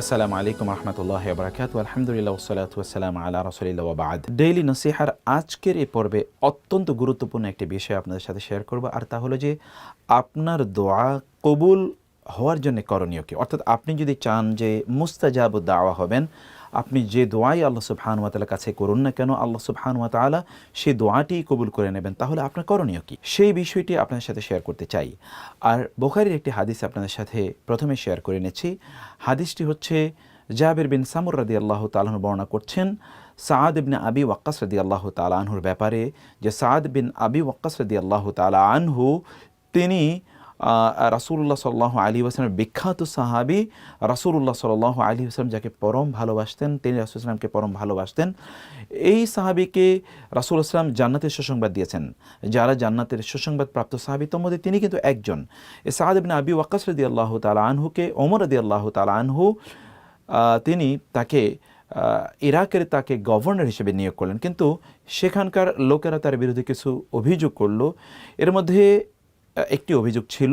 আসসালামু আলাইকুম রহমতুল্লাহ বরাকাত আলহামদুলিল্লাহ ওসালাত ওসালাম আল্লাহ রসুলিল্লা বাদ ডেইলি নসিহার আজকের এই পর্বে অত্যন্ত গুরুত্বপূর্ণ একটি বিষয় আপনাদের সাথে শেয়ার করব, আর তা হলো যে আপনার দোয়া কবুল হওয়ার জন্য করণীয় কি? অর্থাৎ আপনি যদি চান যে মুস্তাজাব দাওয়া হবেন আপনি যে দোয়াই আল্লাহ সুবহানুয়াতালার কাছে করুন না কেন, আল্লাহ সুবহানুয়াতালা সেই দোয়াটি কবুল করে নেবেন। তাহলে আপনার করণীয় কি? সেই বিষয়টি আপনাদের সাথে শেয়ার করতে চাই। আর বোখারির একটি হাদিস আপনাদের সাথে প্রথমে শেয়ার করে নিচ্ছি। হাদিসটি হচ্ছে জাবের বিন সামুর রাদি আল্লাহ তালাহ বর্ণনা করছেন সাদ বিন আবি ওয়াক্কাস রদি আল্লাহ তালা আনহুর ব্যাপারে যে সাদ বিন আবি ওয়াক্কাস রদি আল্লাহ তালা আনহু, তিনি রাসুল্লাহ সাল্লাহ আলী আসলামের বিখ্যাত সাহাবি রাসুল্লাহ সাল্লাহ আলী আসলাম যাকে পরম ভালোবাসতেন, তিনি রাসুল ইসলামকে পরম ভালোবাসতেন। এই সাহাবিকে রাসুল আসলাম জান্নাতের সুসংবাদ দিয়েছেন। যারা জান্নাতের সুসংবাদ প্রাপ্ত সাহাবি তোর মধ্যে তিনি কিন্তু একজন। এ সাহাদ ইবিন আবি ওয়াক্কাস রদি আল্লাহ তালা আনহুকে, ওমর রদি আল্লাহ তালা আনহু তিনি তাকে ইরাকের তাকে গভর্নর হিসেবে নিয়োগ করলেন। কিন্তু সেখানকার লোকেরা তার বিরুদ্ধে কিছু অভিযোগ করল। এর মধ্যে একটি অভিযোগ ছিল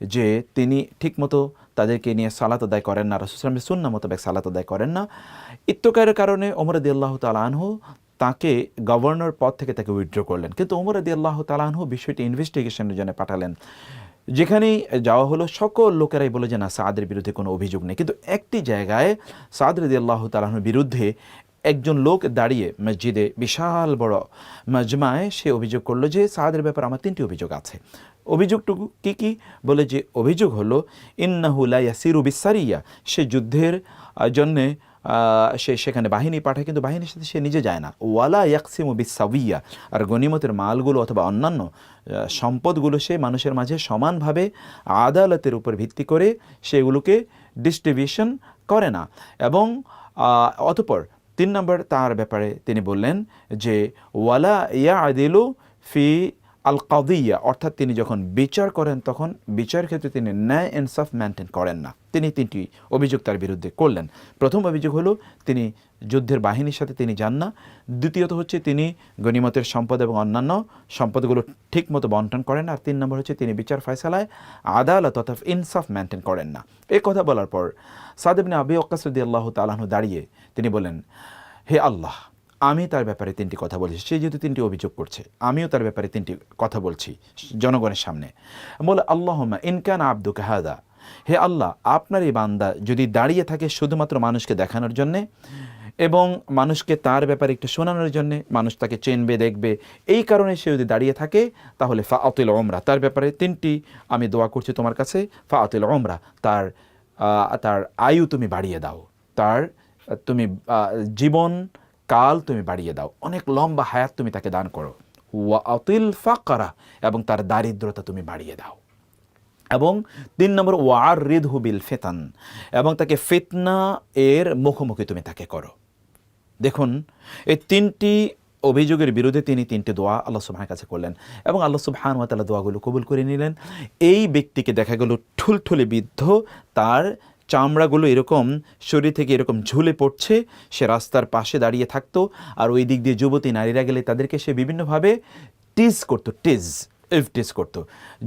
যে তিনি ঠিকমতো তাদেরকে নিয়ে সালাত আদায় করেন না রসুলামের সুন্না মোতাবেক সালাত আদায় করেন না। ইত্যকারের কারণে ওমর আদি আল্লাহ তালানহু তাকে গভর্নর পদ থেকে তাকে উইথড্র করলেন। কিন্তু ওমর আদি আল্লাহ তালানহু বিষয়টি ইনভেস্টিগেশনের জন্য পাঠালেন। যেখানেই যাওয়া হলো, সকল লোকেরাই বলে যে, না সাদের বিরুদ্ধে কোনো অভিযোগ নেই। কিন্তু একটি জায়গায় সাদ রদি আল্লাহ তালাহর বিরুদ্ধে একজন লোক দাঁড়িয়ে মসজিদে বিশাল বড় মজমায় সে অভিযোগ করল যে সাদের ব্যাপারে আমার তিনটি অভিযোগ আছে। অভিযোগটুকু কি কি? বলে যে অভিযোগ হলো ইন্নাহুলা ইয়াসিরু বিসারিয়া। সে যুদ্ধের জন্যে সে সেখানে বাহিনী পাঠায়, কিন্তু বাহিনীর সাথে সে নিজে যায় না। ওয়ালা ইয়াকসিমু বিসাবিয়া। আর গনিমতের মালগুলো অথবা অন্যান্য সম্পদগুলো সে মানুষের মাঝে সমানভাবে আদালতের উপর ভিত্তি করে সেগুলোকে ডিস্ট্রিবিউশন করে না। এবং অতপর তিন নম্বর তার ব্যাপারে তিনি বললেন যে ওয়ালা ইয়া আদিলু ফি আল কাদিয়া অর্থাৎ তিনি যখন বিচার করেন, তখন বিচার ক্ষেত্রে তিনি ন্যায় ইনসাফ মেনটেন করেন না। তিনি তিনটি অভিযোগ তার বিরুদ্ধে করলেন। প্রথম অভিযোগ হলো, তিনি যুদ্ধের বাহিনীর সাথে তিনি যান না। দ্বিতীয়ত হচ্ছে, তিনি গণিমতের সম্পদ এবং অন্যান্য সম্পদগুলো ঠিকমতো বন্টন করেন আর তিন নম্বর হচ্ছে, তিনি বিচার ফয়সালায় আদালত অর্থাৎ ইনসাফ মেনটেন করেন না। এই কথা বলার পর সাদেবনে আবি অক্কাসুদ্দি আল্লাহ তালাহু দাঁড়িয়ে তিনি বলেন হে আল্লাহ আমি তার ব্যাপারে তিনটি কথা বলছি। সে যেহেতু তিনটি অভিযোগ করছে, আমিও তার ব্যাপারে তিনটি কথা বলছি জনগণের সামনে। বলে আল্লাহমা ইনকান আব্দু কাহাদা হে আল্লাহ, আপনার এই বান্দা যদি দাঁড়িয়ে থাকে শুধুমাত্র মানুষকে দেখানোর জন্যে এবং মানুষকে তার ব্যাপারে একটু শোনানোর জন্যে, মানুষ তাকে চেনবে, দেখবে, এই কারণে সে যদি দাঁড়িয়ে থাকে, তাহলে ফা আতিল ওমরা তার ব্যাপারে তিনটি আমি দোয়া করছি তোমার কাছে ফা আতিল ওমরা তার তার আয়ু তুমি বাড়িয়ে দাও। তার, তুমি জীবন কাল তুমি বাড়িয়ে দাও। অনেক লম্বা হায়াত তুমি তাকে দান করো। ওয়া অতিল ফাকারা, এবং তার দারিদ্রতা তুমি বাড়িয়ে দাও। এবং তিন নম্বর ওয়ার রিদ হুবিল ফেতান, এবং তাকে ফিতনা এর মুখোমুখি তুমি তাকে করো। দেখুন, এই তিনটি অভিযোগের বিরুদ্ধে তিনি তিনটি দোয়া আল্লাহ সুবহানের কাছে করলেন এবং আল্লাহ সুবহান ওয়াতালা দোয়াগুলো কবুল করে নিলেন। এই ব্যক্তিকে দেখা গেল ঠুলঠুলে বিদ্ধ তার চামড়াগুলো এরকম শরীর থেকে এরকম ঝুলে পড়ছে, সে রাস্তার পাশে দাঁড়িয়ে থাকতো আর ওই দিক দিয়ে যুবতী নারীরা গেলে তাদেরকে সে বিভিন্নভাবে টিজ করতো, টিজ, ইফ টিজ করতো।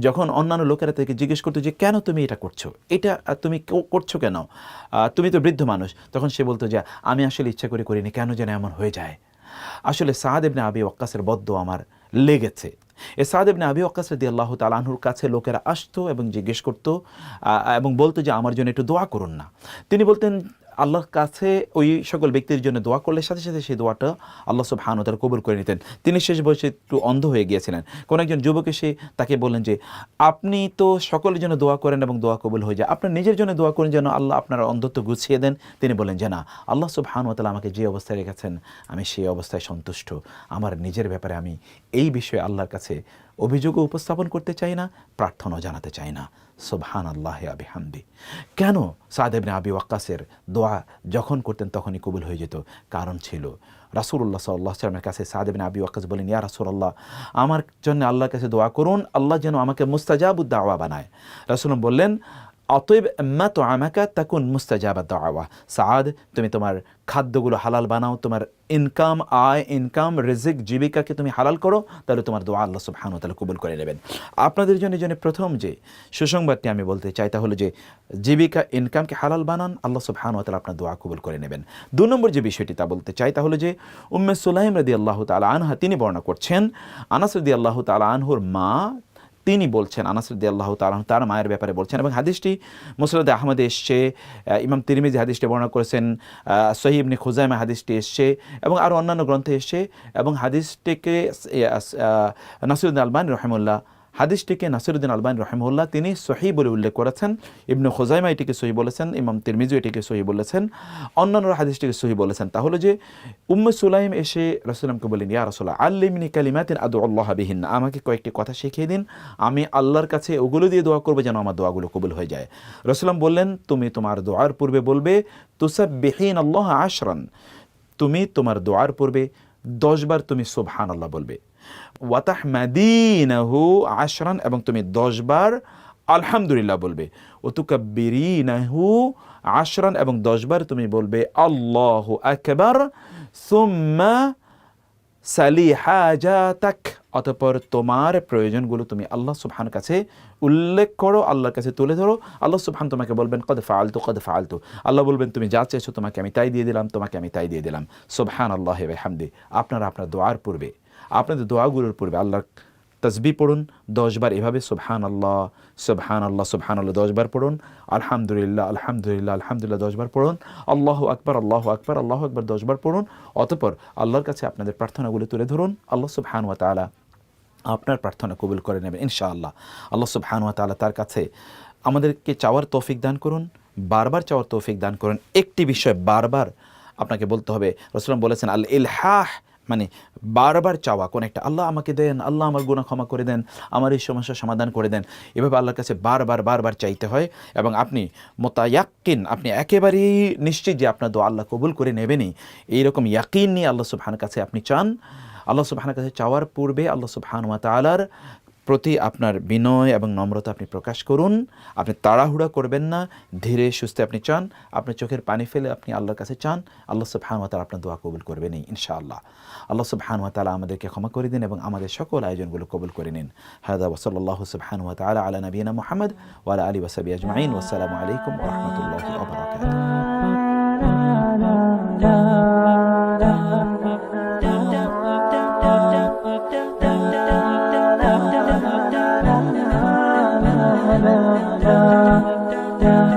যখন অন্যান্য লোকেরা তাকে জিজ্ঞেস করতো যে, কেন তুমি এটা করছ? এটা তুমি করছ কেন? তুমি তো বৃদ্ধ মানুষ। তখন সে বলতো যে, আমি আসলে ইচ্ছা করে করিনি, কেন যেন এমন হয়ে যায়? আসলে সাদ এবনে আবি ওয়াক্কাসের বদ্ধ আমার লেগেছে। এ সাদেবনে আবি ওকাস রদি আল্লাহ তালাহুর কাছে লোকেরা আসতো এবং জিজ্ঞেস করতো এবং বলতো যে, আমার জন্য একটু দোয়া করুন না। তিনি বলতেন আল্লাহর কাছে ওই সকল ব্যক্তির জন্য দোয়া করলে সাথে সাথে সেই দোয়াটা আল্লাহ সব হানতার কবুল করে নিতেন। তিনি শেষ বয়সে একটু অন্ধ হয়ে গিয়েছিলেন। কোন একজন যুবক এসে তাকে বললেন যে, আপনি তো সকলের জন্য দোয়া করেন এবং দোয়া কবুল হয়ে যায়। আপনার নিজের জন্য দোয়া করেন যেন আল্লাহ আপনার অন্ধত্ব গুছিয়ে দেন। তিনি বলেন যে না, আল্লাহ সব হানুয়াতালা আমাকে যে অবস্থায় রেখেছেন, আমি সেই অবস্থায় সন্তুষ্ট। আমার নিজের ব্যাপারে আমি এই বিষয়ে আল্লাহর কাছে অভিযোগও উপস্থাপন করতে চাই না, প্রার্থনাও জানাতে চাই না। সোবহান আল্লাহ আবি হামদি। কেন? সাদেবনে আবি ওয়াক্কাসের দোয়া যখন করতেন তখনই কবুল হয়ে যেত। কারণ ছিল রাসুল্লাহ সাল্লাহ সালামের কাছে সাদেবনে আবি ওয়াক্কাস বলেন, ইয়া রাসুল্লাহ আমার জন্য আল্লাহর কাছে দোয়া করুন, আল্লাহ যেন আমাকে মুস্তাজাবুদ্দাওয়া বানায়। রাসুলম বললেন অতএব মা তো আমাকা তাকুন মুস্তাজাবা দাওয়া। সাদ তুমি তোমার খাদ্যগুলো হালাল বানাও, তোমার ইনকাম, আয়, ইনকাম, রিজিক, জীবিকাকে তুমি হালাল করো, তাহলে তোমার দোয়া আল্লাহ সুবহানাহু ওয়া তাআলা কবুল করে নেবেন। আপনাদের জন্য জন্য প্রথম যে সুসংবাদটি আমি বলতে চাই, তা হলো যে জীবিকা, ইনকামকে হালাল বানান, আল্লাহ সুবহানাহু ওয়া তাআলা আপনার দোয়া কবুল করে নেবেন। দু নম্বর যে বিষয়টি তা বলতে চাই, তা হলো যে উম্মে সুলাইম রাদিয়াল্লাহু তালা আনহা, তিনি বর্ণনা করছেন, আনাস রাদিয়াল্লাহু তালা আনহুর মা তিনি বলছেন আনাসরদ্দি রদি আল্লাহ তালাহ তার মায়ের ব্যাপারে বলছেন এবং হাদিসটি মুসরাদ আহমদে এসছে ইমাম তিরমিজি হাদিসটি বর্ণনা করেছেন সহিবনি খুজাইমা হাদিসটি এসছে এবং আরও অন্যান্য গ্রন্থে এসছে এবং হাদিসটিকে নাসিরুদ্দিন আলমান রহমুল্লাহ হাদিসটিকে নাসিরুদ্দিন আলবান রহমুল্লাহ তিনি সহি বলে উল্লেখ করেছেন। ইবনু খোজাইমা এটিকে সহি বলেছেন, ইমাম তিরমিজু এটিকে সহি বলেছেন, অন্যান্যরা হাদিসটিকে সহি বলেছেন। তাহলে যে উম্মে সুলাইম এসে রসুলামকে বলেন ইয়া রসুল্লাহ আল্লিমিনি কালিমাতিন আদু আল্লাহ বিহিন আমাকে কয়েকটি কথা শিখিয়ে দিন। আমি আল্লাহর কাছে ওগুলো দিয়ে দোয়া করব যেন আমার দোয়াগুলো কবুল হয়ে যায়। রসুলাম বললেন, তুমি তোমার দোয়ার পূর্বে বলবে তুসাব বিহীন আল্লাহ আশরান। তুমি তোমার দোয়ার পূর্বে দশবার তুমি সুবহান আল্লাহ বলবে। ওয়াতাহ মাদিনাহু আশরান এবং তুমি দশবার আলহামদুলিল্লাহ বলবে। আশরান এবং দশবার তুমি বলবে, আল্লাহু আকবার, সুম্মা সালি হাজাতাক অতঃপর তোমার প্রয়োজনগুলো তুমি আল্লাহ সুবহান কাছে উল্লেখ করো, আল্লাহর কাছে তুলে ধরো। আল্লাহ সুবহান তোমাকে বলবেন, কদ ফালতু কদ ফালতু আল্লাহ বলবেন, তুমি যা চেয়েছো তোমাকে আমি তাই দিয়ে দিলাম, তোমাকে আমি তাই দিয়ে দিলাম। সুবহান আল্লাহ হামদি আপনারা আপনার দোয়ার পূর্বে আপনাদের দোয়াগুলোর পূর্বে আল্লাহর তসবি পড়ুন দশবার এভাবে সুবহান আল্লাহ সুবহান আল্লাহ সুবহান আল্লাহ দশবার পড়ুন, আলহামদুলিল্লাহ আলহামদুলিল্লাহ আলহামদুলিল্লাহ দশবার পড়ুন, আল্লাহ আকবর আল্লাহ আকবর আল্লাহ আকবর দশবার পড়ুন, অতপর আল্লাহর কাছে আপনাদের প্রার্থনাগুলো তুলে ধরুন, আল্লাহ সুবহান ওয়া তাআলা আপনার প্রার্থনা কবুল করে নেবেন, ইনশাআল্লাহ। আল্লাহ সুবহান ওয়া তাআলা তার কাছে আমাদেরকে চাওয়ার তৌফিক দান করুন, বারবার চাওয়ার তৌফিক দান করুন। একটি বিষয় বারবার আপনাকে বলতে হবে রসুলাম বলেছেন আল ইলহাহ মানে বারবার চাওয়া, কোন একটা, আল্লাহ আমাকে দেন, আল্লাহ আমার গুণা ক্ষমা করে দেন, আমার এই সমস্যা সমাধান করে দেন। এভাবে আল্লাহর কাছে বারবার বারবার চাইতে হয় এবং আপনি মোতায়াক্কিন, আপনি একেবারেই নিশ্চিত যে আপনার দোয়া আল্লাহ কবুল করে নেবেনই। এইরকম ইয়াকিন নিয়ে আল্লাহ সুবহানের কাছে আপনি চান? আল্লাহ সুবহানের কাছে চাওয়ার পূর্বে আল্লাহ সুবহান ওয়া তাআলার প্রতি আপনার বিনয় এবং নম্রতা আপনি প্রকাশ করুন। আপনি তাড়াহুড়া করবেন না। ধীরে সুস্থে আপনি চান। আপনার চোখের পানি ফেলে আপনি আল্লাহর কাছে চান। আল্লাহ সুবহান ওয়া তাআলা আপনার দোয়া কবুল করবেনই ইনশাআল্লাহ। আল্লাহ সুবহান ওয়া তাআলা আমাদেরকে ক্ষমা করে দিন এবং আমাদের সকল আয়োজনগুলো কবুল করে নিন। হাদা ওসল্লাহ সুবহান ওয়া তাআলা আলা নবীনা মুহাম্মদ ওয়া আলা ওয়াসাবি আজমাইন। ওয়াসসালামু আলাইকুম রাহমাতুল্লাহি da da da